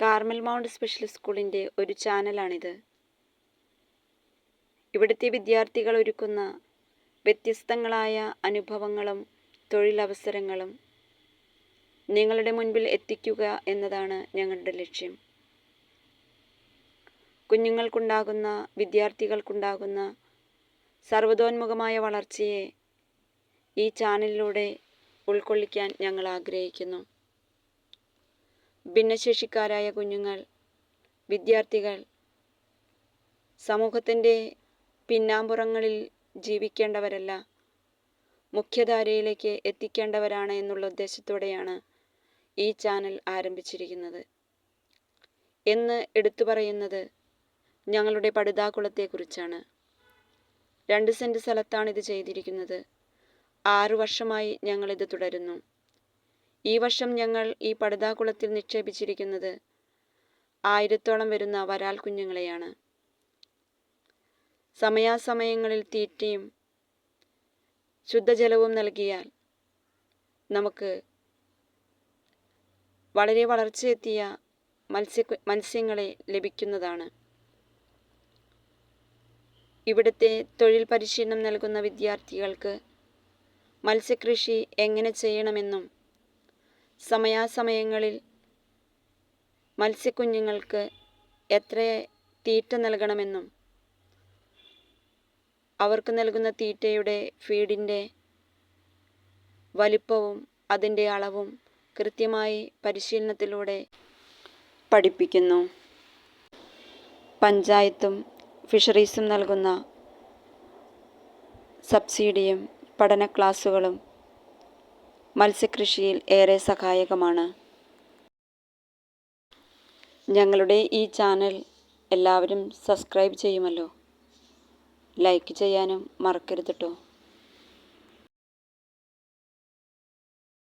Carmel mount special സ്കൂളിന്റെ ഒരു ചാനലാണിത് ഇവിടുത്തെ വിദ്യാർത്ഥികൾ ഒരുക്കുന്ന വ്യത്യസ്തങ്ങളായ അനുഭവങ്ങളും തൊഴിലവസരങ്ങളും നിങ്ങളുടെ മുൻപിൽ എത്തിക്കുക എന്നതാണ് ഞങ്ങളുടെ ലക്ഷ്യം. കുഞ്ഞുങ്ങൾക്കുണ്ടാകുന്ന വിദ്യാർത്ഥികൾക്കുണ്ടാകുന്ന സർവതോന്മുഖമായ വളർച്ചയെ ഈ ചാനലിലൂടെ ഉൾക്കൊള്ളിക്കാൻ ഞങ്ങൾ ആഗ്രഹിക്കുന്നു. ഭിന്നശേഷിക്കാരായ കുഞ്ഞുങ്ങൾ വിദ്യാർത്ഥികൾ സമൂഹത്തിന്റെ പിന്നാമ്പുറങ്ങളിൽ ജീവിക്കേണ്ടവരല്ല മുഖ്യധാരയിലേക്ക് എത്തിക്കേണ്ടവരാണ് എന്നുള്ള ഉദ്ദേശത്തോടെയാണ് ഈ ചാനൽ ആരംഭിച്ചിരിക്കുന്നത്. എന്ന് എടുത്തു പറയുന്നത് ഞങ്ങളുടെ പടുതാക്കുളത്തെക്കുറിച്ചാണ് രണ്ട് സെന്റ് സ്ഥലത്താണ് ഇത് ചെയ്തിരിക്കുന്നത്. ആറു വർഷമായി ഞങ്ങളിത് തുടരുന്നു. ഈ വർഷം ഞങ്ങൾ ഈ പടുതാക്കുളത്തിൽ നിക്ഷേപിച്ചിരിക്കുന്നത് ആയിരത്തോളം വരുന്ന വരാൽ കുഞ്ഞുങ്ങളെയാണ്. സമയാസമയങ്ങളിൽ തീറ്റയും ശുദ്ധജലവും നൽകിയാൽ നമുക്ക് വളരെ വളർച്ചയെത്തിയ മത്സ്യ മത്സ്യങ്ങളെ ലഭിക്കുന്നതാണ്. ഇവിടുത്തെ തൊഴിൽ പരിശീലനം നൽകുന്ന വിദ്യാർത്ഥികൾക്ക് മത്സ്യകൃഷി എങ്ങനെ ചെയ്യണമെന്നും സമയാസമയങ്ങളിൽ മത്സ്യക്കുഞ്ഞുങ്ങൾക്ക് എത്ര തീറ്റ നൽകണമെന്നും അവർക്ക് നൽകുന്ന തീറ്റയുടെ ഫീഡിന്റെ വലിപ്പവും അതിന്റെ അളവും കൃത്യമായി പരിശീലനത്തിലൂടെ പഠിപ്പിക്കുന്നു. പഞ്ചായത്തും ഫിഷറീസും നൽകുന്ന സബ്സിഡിയും പഠന ക്ലാസ്സുകളും മത്സ്യകൃഷിയിൽ ഏറെ സഹായകമാണ്. ഞങ്ങളുടെ ഈ ചാനൽ എല്ലാവരും സബ്സ്ക്രൈബ് ചെയ്യുമല്ലോ. ലൈക്ക് ചെയ്യാനും മറക്കരുത് കേട്ടോ